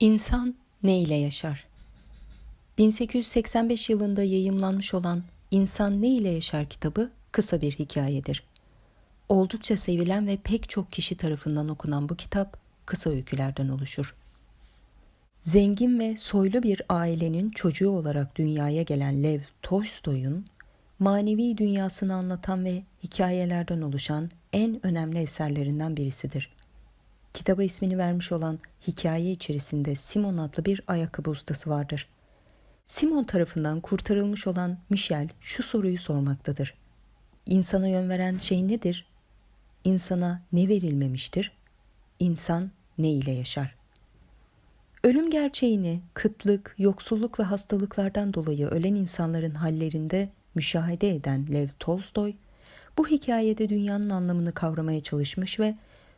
İnsan ne ile yaşar? 1885 yılında yayımlanmış olan İnsan Ne ile Yaşar kitabı kısa bir hikayedir. Oldukça sevilen ve pek çok kişi tarafından okunan bu kitap kısa öykülerden oluşur. Zengin ve soylu bir ailenin çocuğu olarak dünyaya gelen Lev Tolstoy'un manevi dünyasını anlatan ve hikayelerden oluşan en önemli eserlerinden birisidir. Kitaba ismini vermiş olan hikaye içerisinde Simon adlı bir ayakkabı ustası vardır. Simon tarafından kurtarılmış olan Michel şu soruyu sormaktadır. İnsana yön veren şey nedir? İnsana ne verilmemiştir? İnsan ne ile yaşar? Ölüm gerçeğini kıtlık, yoksulluk ve hastalıklardan dolayı ölen insanların hallerinde müşahede eden Lev Tolstoy, bu hikayede dünyanın anlamını kavramaya çalışmış ve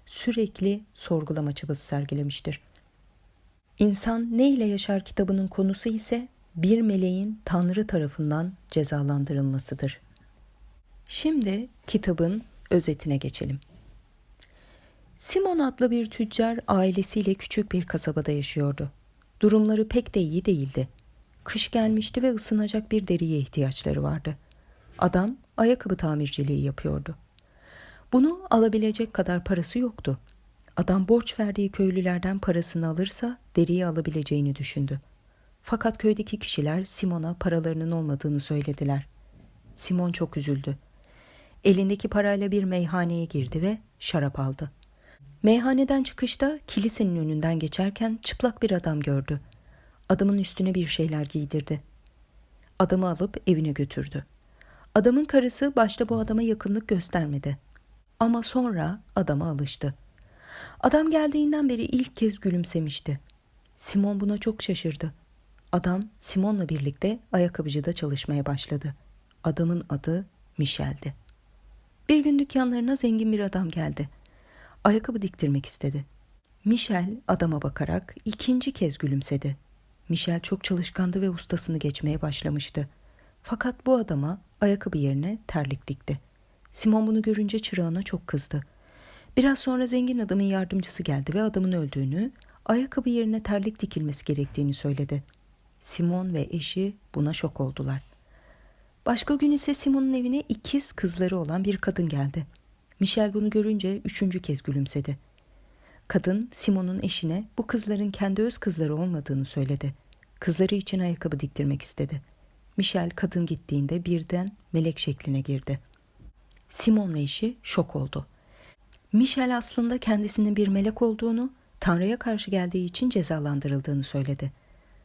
sürekli sorgulama çabası sergilemiştir. İnsan Ne ile Yaşar kitabının konusu ise bir meleğin Tanrı tarafından cezalandırılmasıdır. Şimdi kitabın özetine geçelim. Simon adlı bir tüccar ailesiyle küçük bir kasabada yaşıyordu. Durumları pek de iyi değildi. Kış gelmişti ve ısınacak bir deriye ihtiyaçları vardı. Adam ayakkabı tamirciliği yapıyordu. Bunu alabilecek kadar parası yoktu. Adam borç verdiği köylülerden parasını alırsa deriyi alabileceğini düşündü. Fakat köydeki kişiler Simon'a paralarının olmadığını söylediler. Simon çok üzüldü. Elindeki parayla bir meyhaneye girdi ve şarap aldı. Meyhaneden çıkışta kilisenin önünden geçerken çıplak bir adam gördü. Adamın üstüne bir şeyler giydirdi. Adamı alıp evine götürdü. Adamın karısı başta bu adama yakınlık göstermedi. Ama sonra adama alıştı. Adam geldiğinden beri ilk kez gülümsemişti. Simon buna çok şaşırdı. Adam Simon'la birlikte ayakkabıcıda çalışmaya başladı. Adamın adı Michel'di. Bir gün dükkanlarına zengin bir adam geldi. Ayakkabı diktirmek istedi. Michel adama bakarak ikinci kez gülümsedi. Michel çok çalışkandı ve ustasını geçmeye başlamıştı. Fakat bu adama ayakkabı yerine terlik dikti. Simon bunu görünce çırağına çok kızdı. Biraz sonra zengin adamın yardımcısı geldi ve adamın öldüğünü, ayakkabı yerine terlik dikilmesi gerektiğini söyledi. Simon ve eşi buna şok oldular. Başka gün ise Simon'un evine ikiz kızları olan bir kadın geldi. Michel bunu görünce üçüncü kez gülümsedi. Kadın Simon'un eşine bu kızların kendi öz kızları olmadığını söyledi. Kızları için ayakkabı diktirmek istedi. Michel kadın gittiğinde birden melek şekline girdi. Simon ve eşi şok oldu. Michel aslında kendisinin bir melek olduğunu, Tanrı'ya karşı geldiği için cezalandırıldığını söyledi.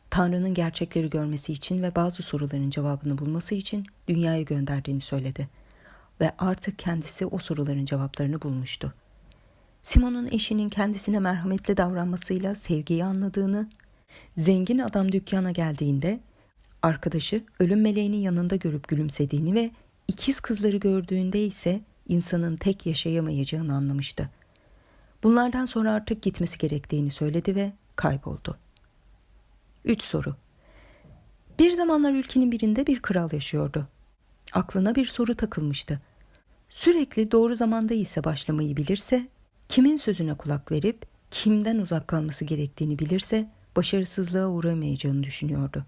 Tanrı'nın gerçekleri görmesi için ve bazı soruların cevabını bulması için dünyaya gönderdiğini söyledi. Ve artık kendisi o soruların cevaplarını bulmuştu. Simon'un eşinin kendisine merhametli davranmasıyla sevgiyi anladığını, zengin adam dükkana geldiğinde arkadaşı ölüm meleğinin yanında görüp gülümsediğini ve ikiz kızları gördüğünde ise insanın tek yaşayamayacağını anlamıştı. Bunlardan sonra artık gitmesi gerektiğini söyledi ve kayboldu. 3 soru. Bir zamanlar ülkenin birinde bir kral yaşıyordu. Aklına bir soru takılmıştı. Sürekli doğru zamanda ise başlamayı bilirse, kimin sözüne kulak verip kimden uzak kalması gerektiğini bilirse başarısızlığa uğramayacağını düşünüyordu.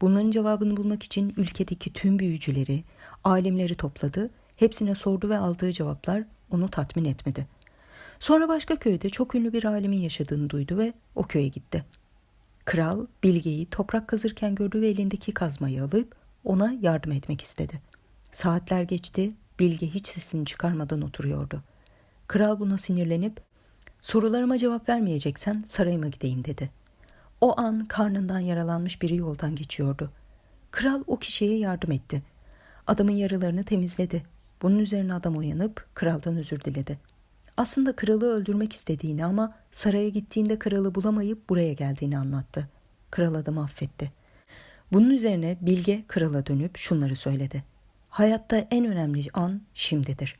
Bunların cevabını bulmak için ülkedeki tüm büyücüleri, alimleri topladı, hepsine sordu ve aldığı cevaplar onu tatmin etmedi. Sonra başka köyde çok ünlü bir alimin yaşadığını duydu ve o köye gitti. Kral Bilge'yi toprak kazırken gördü ve elindeki kazmayı alıp ona yardım etmek istedi. Saatler geçti, Bilge hiç sesini çıkarmadan oturuyordu. Kral buna sinirlenip sorularıma cevap vermeyeceksen sarayıma gideyim dedi. O an karnından yaralanmış biri yoldan geçiyordu. Kral o kişiye yardım etti. Adamın yaralarını temizledi. Bunun üzerine adam uyanıp kraldan özür diledi. Aslında kralı öldürmek istediğini ama saraya gittiğinde kralı bulamayıp buraya geldiğini anlattı. Kral adamı affetti. Bunun üzerine Bilge krala dönüp şunları söyledi. Hayatta en önemli an şimdidir.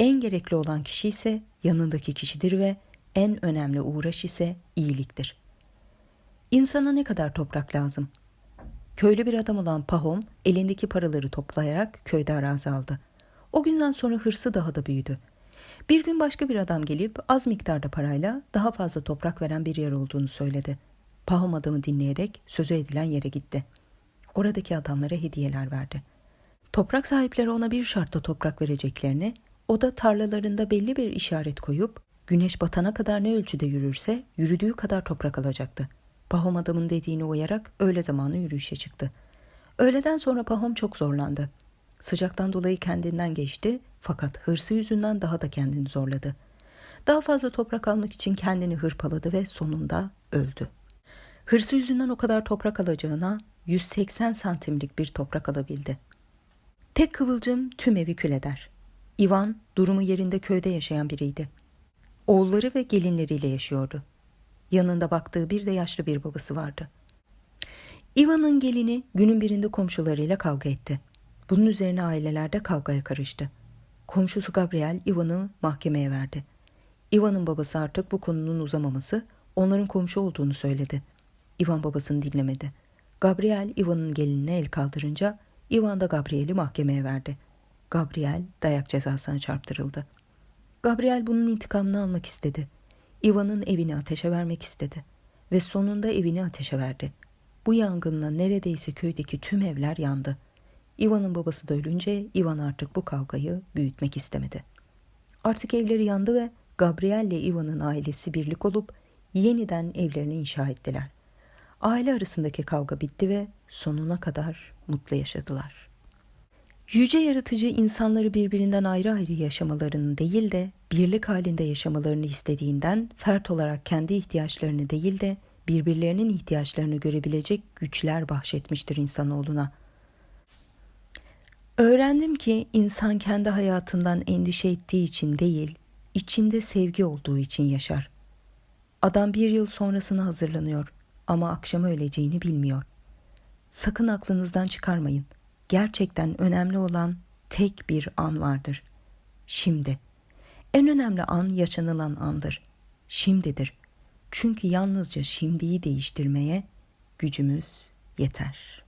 En gerekli olan kişi ise yanındaki kişidir ve en önemli uğraş ise iyiliktir. İnsana ne kadar toprak lazım? Köylü bir adam olan Pahom elindeki paraları toplayarak köyde arazi aldı. O günden sonra hırsı daha da büyüdü. Bir gün başka bir adam gelip az miktarda parayla daha fazla toprak veren bir yer olduğunu söyledi. Pahom adamı dinleyerek sözü edilen yere gitti. Oradaki adamlara hediyeler verdi. Toprak sahipleri ona bir şartla toprak vereceklerini, o da tarlalarında belli bir işaret koyup güneş batana kadar ne ölçüde yürürse yürüdüğü kadar toprak alacaktı. Pahom adamın dediğine uyarak öğle zamanı yürüyüşe çıktı. Öğleden sonra Pahom çok zorlandı. Sıcaktan dolayı kendinden geçti fakat hırsı yüzünden daha da kendini zorladı. Daha fazla toprak almak için kendini hırpaladı ve sonunda öldü. Hırsı yüzünden o kadar toprak alacağına 180 santimlik bir toprak alabildi. Tek kıvılcım tüm evi kül eder. Ivan durumu yerinde köyde yaşayan biriydi. Oğulları ve gelinleriyle yaşıyordu. Yanında baktığı bir de yaşlı bir babası vardı. Ivan'ın gelini günün birinde komşularıyla kavga etti. Bunun üzerine ailelerde kavgaya karıştı. Komşusu Gabriel Ivan'ı mahkemeye verdi. Ivan'ın babası artık bu konunun uzamaması, onların komşu olduğunu söyledi. Ivan babasını dinlemedi. Gabriel Ivan'ın gelinine el kaldırınca Ivan da Gabriel'i mahkemeye verdi. Gabriel dayak cezasına çarptırıldı. Gabriel bunun intikamını almak istedi. Ivan'ın evini ateşe vermek istedi ve sonunda evini ateşe verdi. Bu yangınla neredeyse köydeki tüm evler yandı. Ivan'ın babası da ölünce Ivan artık bu kavgayı büyütmek istemedi. Artık evleri yandı ve Gabriel ile Ivan'ın ailesi birlik olup yeniden evlerini inşa ettiler. Aile arasındaki kavga bitti ve sonuna kadar mutlu yaşadılar. Yüce yaratıcı insanları birbirinden ayrı ayrı yaşamalarını değil de birlik halinde yaşamalarını istediğinden fert olarak kendi ihtiyaçlarını değil de birbirlerinin ihtiyaçlarını görebilecek güçler bahşetmiştir insanoğluna. Öğrendim ki insan kendi hayatından endişe ettiği için değil, içinde sevgi olduğu için yaşar. Adam bir yıl sonrasını hazırlanıyor ama akşama öleceğini bilmiyor. Sakın aklınızdan çıkarmayın. Gerçekten önemli olan tek bir an vardır. Şimdi. En önemli an yaşanılan andır. Şimdidir. Çünkü yalnızca şimdiyi değiştirmeye gücümüz yeter.''